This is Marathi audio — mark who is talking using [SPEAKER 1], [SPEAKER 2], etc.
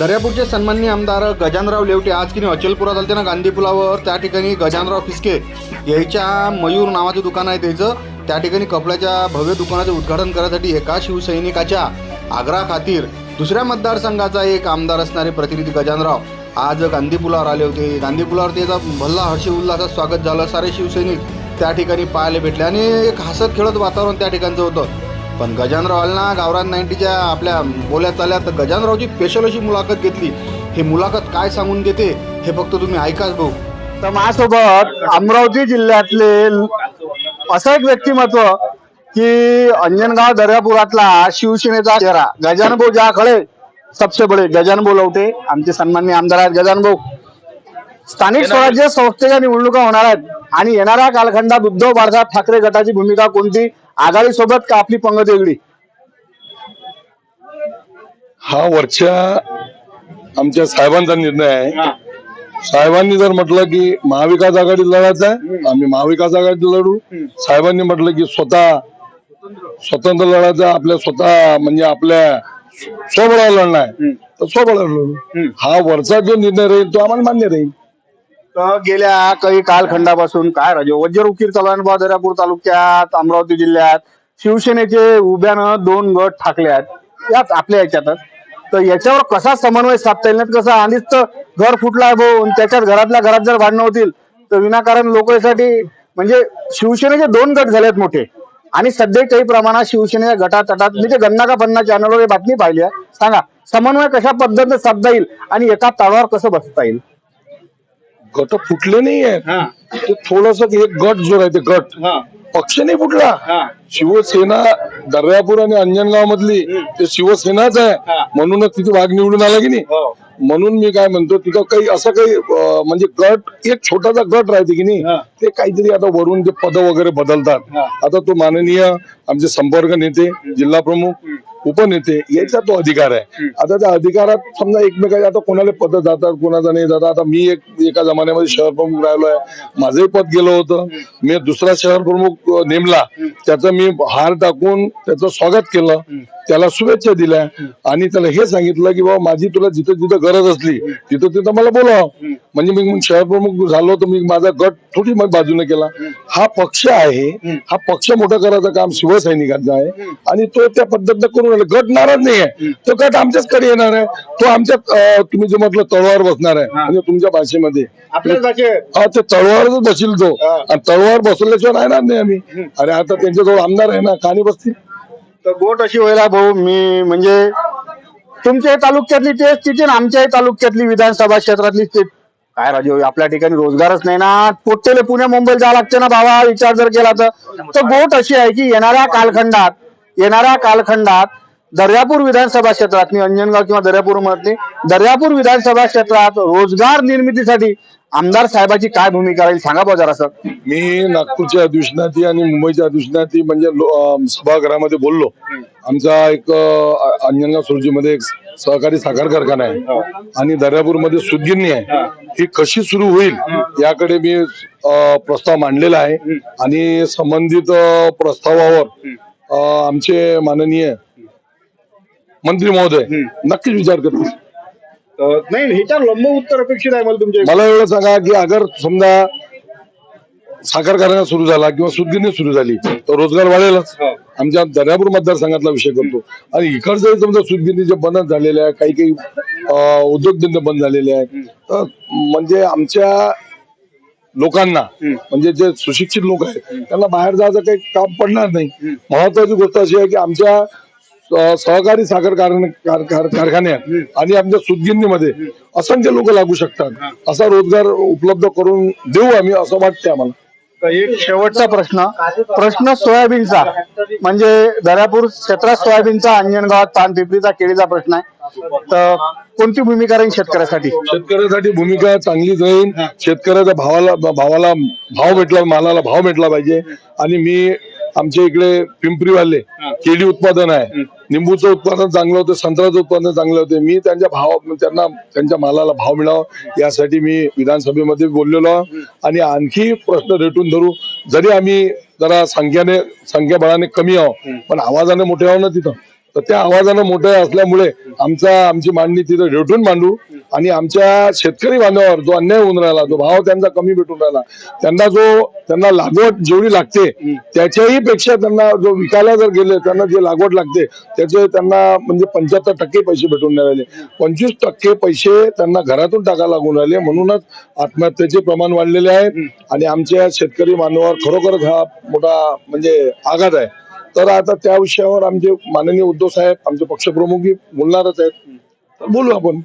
[SPEAKER 1] दर्यापूरचे सन्माननीय आमदार गजानराव लेवटे आज की नाही अचलपुरात आलते ना गांधी पुलावर? त्या ठिकाणी गजानराव फिसके याच्या मयूर नावाचं दुकान आहे त्याचं. त्या ठिकाणी कपड्याच्या भव्य दुकानाचं उद्घाटन करण्यासाठी एका शिवसैनिकाच्या आग्रा खातीर दुसऱ्या मतदारसंघाचा एक आमदार असणारे प्रतिनिधी गजानराव आज गांधी पुलावर आले होते. गांधी पुलावर त्याचा भल्ला हर्षी उल्हासात स्वागत झालं. सारे शिवसैनिक त्या ठिकाणी पाहायला भेटले आणि एक हसत खेळत वातावरण त्या ठिकाणचं होतं. पण गजानराव आलना गावरान नाईन्टीच्या आपल्या बोल्यात चाल्यात गजानरावची स्पेशल अशी मुलाखत घेतली. ही मुलाखत काय सांगून देते हे फक्त तुम्ही ऐकाच भाऊ.
[SPEAKER 2] तर माझ्यासोबत अमरावती जिल्ह्यातले असं एक व्यक्तिमत्व की अंजनगाव दर्यापुरातला शिवसेनेचा चेहरा गजानभाऊ ज्या खळे सबसे बडे गजानभाऊ लवटे आमचे सन्माननीय आमदार आहेत गजानभाऊ स्थानिक स्वराज्य संस्थेच्या निवडणुका होणार आहेत आणि येणाऱ्या कालखंडात उद्धव बाळासाहेब ठाकरे गटाची भूमिका कोणती आघाडी सोबत का आपली पंगत वेगळी?
[SPEAKER 3] हा वरच्या आमच्या साहेबांचा निर्णय आहे. साहेबांनी जर म्हटलं की महाविकास आघाडीत लढायचं आहे आम्ही महाविकास आघाडीत लढू. साहेबांनी म्हटलं की स्वतः स्वतंत्र लढायचं आपल्या स्वतः म्हणजे आपल्या स्वबळावर लढणार आहे. तर स्वबळावर लढू. हा वरचा जो निर्णय राहील तो आम्हाला मान्य राहील.
[SPEAKER 2] तर गेल्या काही कालखंडापासून काय राजे? वज्र चालू आहे बुवा दर्यापूर तालुक्यात अमरावती जिल्ह्यात शिवसेनेचे उभ्यानं दोन गट ठाकले आहेत. याच आपल्या याच्यातच. तर याच्यावर कसा समन्वय साधता येईल? नाही कसं आधीच तर घर फुटलाय आहे भाऊ त्याच्यात घरातल्या घरात जर भांडणं होतील तर विनाकारण लोकांसाठी म्हणजे शिवसेनेचे दोन गट झालेत मोठे. आणि सध्या काही प्रमाणात शिवसेनेच्या गटात तटात म्हणजे गन्ना का पन्ना चॅनलवर बातमी पाहिली आहे. सांगा समन्वय कशा पद्धतीने साधता येईल आणि एका ताळावर कसं बसता येईल?
[SPEAKER 3] गट फुटले नाही आहेत ते थोडस एक गट जो आहे ते गट. पक्ष नाही फुटला. शिवसेना दर्यापूर आणि अंजनगाव मधली ते शिवसेनाच आहे. म्हणूनच तिथे वाघ निवडून आला की नाही. म्हणून मी काय म्हणतो तिथं काही असं काही म्हणजे गट एक छोटासा गट राहते की नाही ते काहीतरी आता वरून ते पद वगैरे बदलतात. आता तो माननीय आमचे संपर्क नेते जिल्हा प्रमुख उपनेते याचा तो अधिकार आहे. आता त्या अधिकारात समजा एकमेकाच्या आता कोणाला पद जातात कोणाचा नाही जातात आता मी एक एका जमान्यामध्ये शहर प्रमुख राहिलो आहे माझंही पद गेलं होतं. मी दुसरा शहर प्रमुख नेमला. त्याचं मी हार टाकून त्याचं स्वागत केलं. त्याला शुभेच्छा दिल्या. आणि त्याला हे सांगितलं की बाबा माझी तुला जिथं जिथं गरज असली तिथं तिथं मला बोलाव. म्हणजे मी शहर प्रमुख झालो तर मी माझा गट थोडी मग बाजूने केला. हा पक्ष आहे. हा पक्ष मोठा करायचं काम शिवसैनिकांचं आहे. आणि तो त्या पद्धतीनं करून राहिला. गट नाराज नाही आहे तो गट आमच्याच कडे येणार आहे. तो आमच्या तुम्ही जे म्हटलं तळवार बसणार आहे. म्हणजे तुमच्या भाषेमध्ये. हा ते तळवारच बसील तो. आणि तळवार बसवल्याशिवाय राहणार नाही आम्ही. अरे आता त्यांच्याजवळ आमदार आहे ना कानी बसतील?
[SPEAKER 2] तर गोट अशी व्हायला भाऊ मी म्हणजे तुमच्याही तालुक्यातली तेच स्थिती आणि आमच्याही तालुक्यातली विधानसभा क्षेत्रातली स्थिती काय राजू आपल्या ठिकाणी रोजगारच नाही ना. पोट्टेले पुणे मुंबईला जावं लागते ना बाबा विचार जर केला तर. तर गोट अशी आहे की येणाऱ्या कालखंडात येणाऱ्या कालखंडात दर्यापूर विधानसभा क्षेत्रात अंजनगाव किंवा दर्यापूर मधली दर्यापूर विधानसभा क्षेत्रात रोजगार निर्मितीसाठी आमदार साहेबाची काय भूमिका राहील सांगा बा जरासं.
[SPEAKER 3] मी नागपूरच्या अधिवेशनाची आणि मुंबईच्या अधिवेशनाची म्हणजे सभागृहामध्ये बोललो. आमचा एक अंजनगाव सुरजीमध्ये एक सहकारी साखर कारखाना आहे आणि दर्यापूरमध्ये सुदगिरणी आहे. ही कशी सुरू होईल याकडे मी प्रस्ताव मांडलेला आहे. आणि संबंधित प्रस्तावावर आमचे माननीय मंत्री महोदय नक्कीच विचार करतील.
[SPEAKER 2] नाही ह्याच्यावर लंब उत्तर अपेक्षित आहे मला तुमच्या
[SPEAKER 3] मला एवढं सांगा की अगर समजा साखर कारखाना सुरू झाला किंवा सुदगिरणी सुरू झाली तर रोजगार वाढेलच. आमच्या दर्यापूर मतदारसंघातला विषय करतो. आणि इकडचे समजा सुदगिरणी जे बंद झालेले आहे काही काही अं, उद्योगधंदे बंद झालेले आहेत तर म्हणजे आमच्या लोकांना म्हणजे जे सुशिक्षित लोक आहेत त्यांना बाहेर जायचं काही काम पडणार नाही. महत्वाची गोष्ट अशी आहे की आमच्या सहकारी साखर कारखाने- कार- कार- कारखान्यात आणि आमच्या सुदगिरणीमध्ये असंख्य लोक लागू शकतात. असा रोजगार उपलब्ध करून देऊ आम्ही असं वाटतं आम्हाला.
[SPEAKER 2] एक शेवटचा प्रश्न. प्रश्न सोयाबीनचा. म्हणजे दर्यापूर क्षेत्रात सोयाबीनचा अंजनगावात पानपिंपरीचा केळीचा प्रश्न आहे. तर कोणती भूमिका राहील शेतकऱ्यासाठी?
[SPEAKER 3] शेतकऱ्यासाठी भूमिका चांगलीच राहील. शेतकऱ्याच्या भावाला भावाला भाव भेटला मालाला भाव भेटला पाहिजे. आणि मी आमच्या इकडे पिंपरीवाले केळी उत्पादन आहे. निंबूचं उत्पादन चांगलं होतं संत्र्याचं उत्पादन चांगलं होतं. मी त्यांच्या भाव त्यांना त्यांच्या मालाला भाव मिळावा यासाठी मी विधानसभेमध्ये बोललेलो. आणि आणखी प्रश्न रेटून धरू. जरी आम्ही जरा संख्याने संख्याबळाने कमी आहो पण आवाजाने मोठे आहो ना तिथं? तर त्या आवाजानं मोठं असल्यामुळे आमचा आमची मांडणी तिथं रेटून मांडू आणि आमच्या शेतकरी बांधवावर जो अन्याय होऊन राहिला जो भाव त्यांचा कमी भेटून राहिला त्यांना जो त्यांना लागवड जेवढी लागते त्याच्याही पेक्षा त्यांना जो विकायला जर गेले त्यांना जे लागवड लागते त्याचे त्यांना म्हणजे पंच्याहत्तर टक्के पैसे भेटून नाही राहिले. पंचवीस टक्के पैसे त्यांना घरातून टाकायला लागून राहिले. म्हणूनच आत्महत्येचे प्रमाण वाढलेले आहे आणि आमच्या शेतकरी बांधवावर खरोखरच हा मोठा म्हणजे आघात आहे. तर आता त्या विषयावर आमचे माननीय उद्धव साहेब आमचे पक्षप्रमुखही बोलणारच आहेत. तर बोलू आपण.